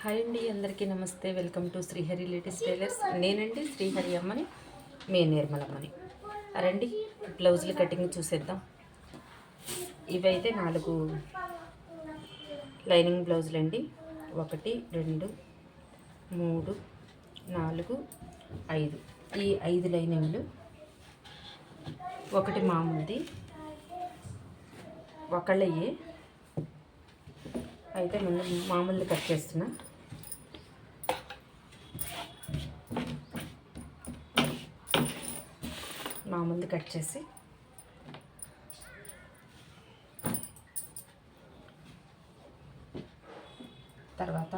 Hi అండి అందరికీ నమస్తే. Welcome to Srihari latest tailors. నేనండి శ్రీహరి అమ్మని మే నిర్మలమ్మని. రండి బ్లౌజులు కటింగ్ చూసేద్దాం. ఇవైతే నాలుగు లైనింగ్ బ్లౌజులు అండి ఒకటి రెండు మూడు నాలుగు ఐదు. ఈ ఐదు లైనింగ్లు ఒకటి మామూలుది ఒకళ్ళయ్యే అయితే ముందు మామూలు కట్ చేస్తున్నా. మామూలు కట్ చేసి. తర్వాత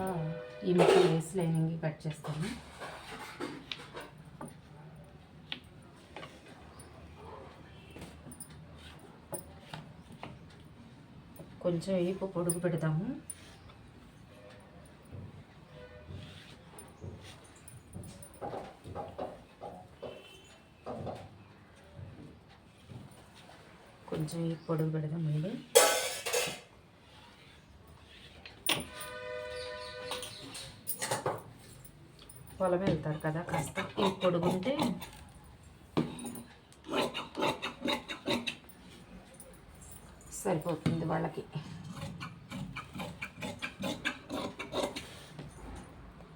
ఈ ముక్కలు వేసి లైనింగ్ కట్ చేస్తాను. కొంచెం వేపు పొడుగు పెడతాము కొంచెం ఈ పొడుగు పెడదాం ముందు పొలం వెళ్తారు కదా కాస్త ఈ పొడుగుంటే సరిపోతుంది వాళ్ళకి.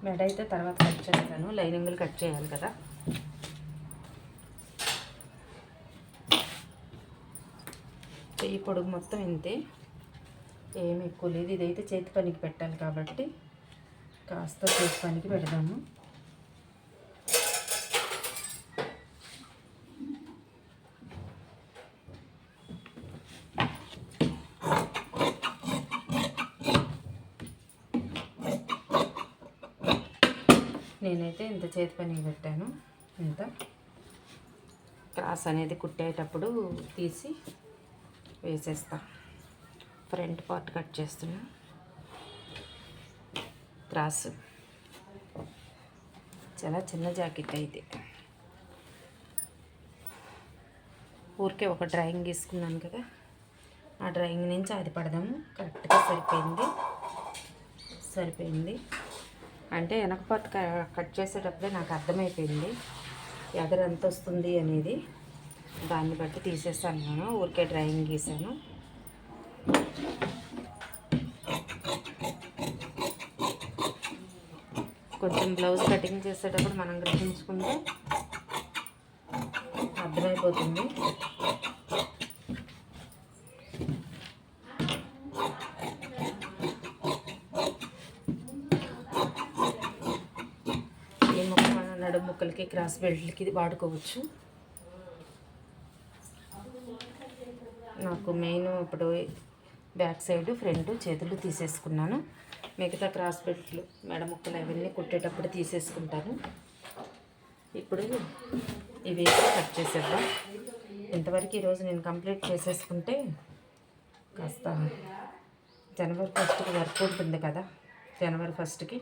మెడ అయితే తర్వాత కట్ చేస్తాను. లైనింగ్లు కట్ చేయాలి కదా. చెయ్యి పొడుగు మొత్తం ఇంతే. ఏమి ఎక్కువ లేదు. ఇదైతే చేతి పనికి పెట్టాలి కాబట్టి కాస్త చేతి పనికి పెడదాము. నేనైతే ఇంత చేతి పనికి పెట్టాను. ఇంత. క్రాస్ అనేది కుట్టేటప్పుడు తీసి వేసేస్తా. ఫ్రంట్ పార్ట్ కట్ చేస్తున్నా. క్రాస్. చాలా చిన్న జాకెట్ అయితే. ఊరికే ఒక డ్రాయింగ్ గీసుకున్నాను కదా. ఆ డ్రాయింగ్ నుంచి అది పడదాము. కరెక్ట్గా సరిపోయింది. సరిపోయింది. అంటే వెనక క- కట్ చేసేటప్పుడే నాకు అర్థమైపోయింది. ఎదరు ఎంత వస్తుంది అనేది. దాన్ని బట్టి తీసేస్తాను నేను. ఊరికే డ్రాయింగ్ గీసాను. కొంచెం బ్లౌజ్ కటింగ్ చేసేటప్పుడు మనం గ్రహించుకుంటే అర్థమైపోతుంది ఈ ముక్క మన నడుము ముక్కలకి క్రాస్ బెల్ట్లకి వాడుకోవచ్చు. నాకు మెయిన్ ఇప్పుడు బ్యాక్ సైడ్ ఫ్రంట్ చేతులు తీసేసుకున్నాను. మిగతా క్రాస్ బెల్ట్లు మెడ ముక్కలు అవన్నీ కుట్టేటప్పుడు తీసేసుకుంటాను. ఇప్పుడు ఇవి కట్ చేసేద్దాం. ఇంతవరకు ఈరోజు నేను కంప్లీట్ చేసేసుకుంటే కాస్త జనవరి ఫస్ట్కి వర్క్ ఉంటుంది కదా జనవరి ఫస్ట్కి.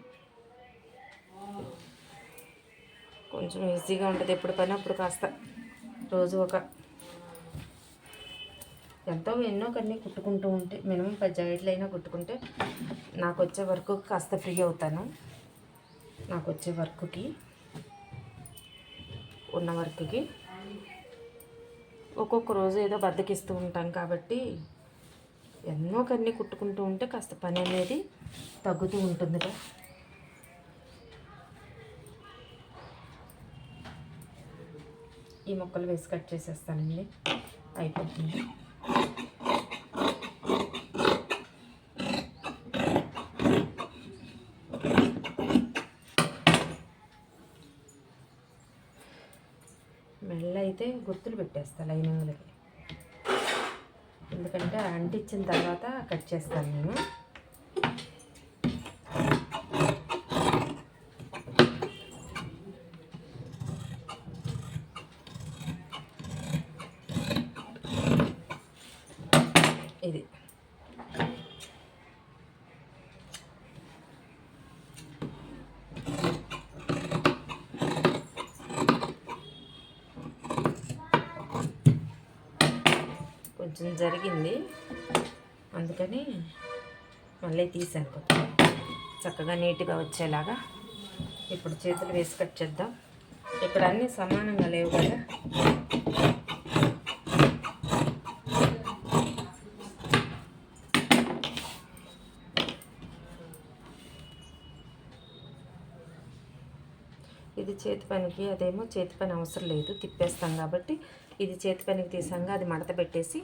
కొంచెం ఈజీగా ఉంటుంది ఎప్పుడు పని అప్పుడు కాస్త. రోజు ఒక ఎంతో ఎన్నో కన్నీ కుట్టుకుంటూ ఉంటే మినిమం పది జాకెట్లు అయినా కుట్టుకుంటే నాకు వచ్చే వర్క్ కాస్త ఫ్రీ అవుతాను. నాకు వచ్చే వర్క్కి ఉన్న వర్క్కి ఒక్కొక్క రోజు ఏదో బద్దకిస్తూ ఉంటాం కాబట్టి ఎన్నో కన్నీ కుట్టుకుంటూ ఉంటే కాస్త పని అనేది తగ్గుతూ ఉంటుందిగా. ఈ ముక్కలు వేసి కట్ చేసేస్తానండి. అయిపోతుంది. మెల్ల అయితే గుర్తులు పెట్టేస్తా లైనింగ్లకి. ఎందుకంటే అంటించిన తర్వాత కట్ చేస్తాను నేను ఇది కొంచెం జరిగింది. అందుకని మళ్ళీ తీసాను కొంచెం చక్కగా నీట్గా వచ్చేలాగా ఇప్పుడు చేతులు వేసి కట్ చేద్దాం. ఇక్కడ అన్నీ సమానంగా లేవు కదా. ఇది చేతి పనికి అదేమో చేతి పని అవసరం లేదు తిప్పేస్తాం కాబట్టి ఇది చేతి పనికి తీసాక అది మడత పెట్టేసి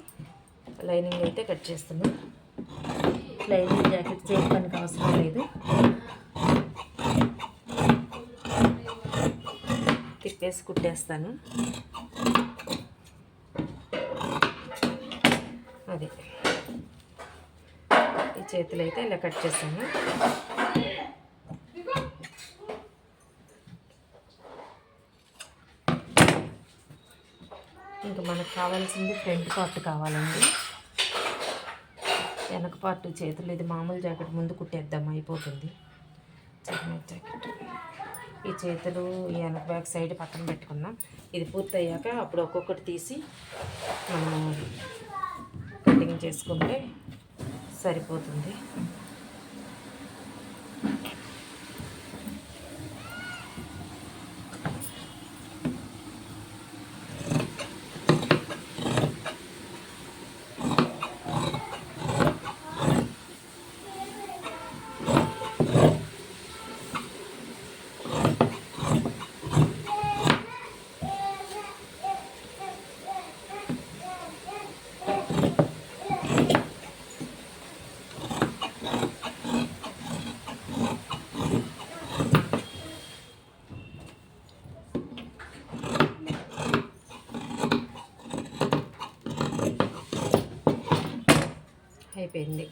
లైనింగ్ అయితే కట్ చేస్తున్నాం. లైనింగ్ జాకెట్ చేతి పనికి అవసరం లేదు. తిప్పేసి కుట్టేస్తాను. అదే. ఈ చేతులు అయితే ఇలా కట్ చేస్తాను. మనకు కావాల్సింది ఫ్రంట్ పార్ట్ కావాలండి. వెనక పార్ట్ చేతులు ఇది మామూలు జాకెట్ ముందు కుట్టేద్దాం అయిపోతుంది. జాకెట్. ఈ చేతులు ఈ వెనక బ్యాక్ సైడ్ పక్కన పెట్టుకుందాం ఇది పూర్తయ్యాక అప్పుడు ఒక్కొక్కటి తీసి మనం కటింగ్ చేసుకుంటే సరిపోతుంది. అయిపోయింది.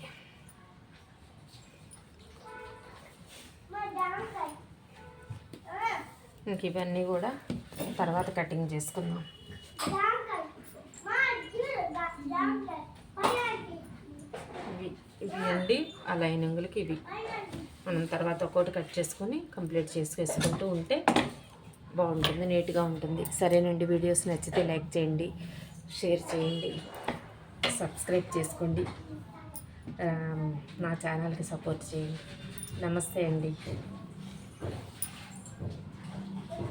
ఇంక ఇవన్నీ కూడా తర్వాత కటింగ్ చేసుకుందాం. ఇవి ఇవి అండి ఆ లైనింగులకి ఇవి. మనం తర్వాత ఒక్కోటి కట్ చేసుకొని కంప్లీట్ చేసుకేసుకుంటూ ఉంటే బాగుంటుంది నీట్గా ఉంటుంది. సరేనండి వీడియోస్ నచ్చితే లైక్ చేయండి షేర్ చేయండి సబ్స్క్రైబ్ చేసుకోండి. నా ఛానల్కి సపోర్ట్ చేయండి నమస్తే అండి.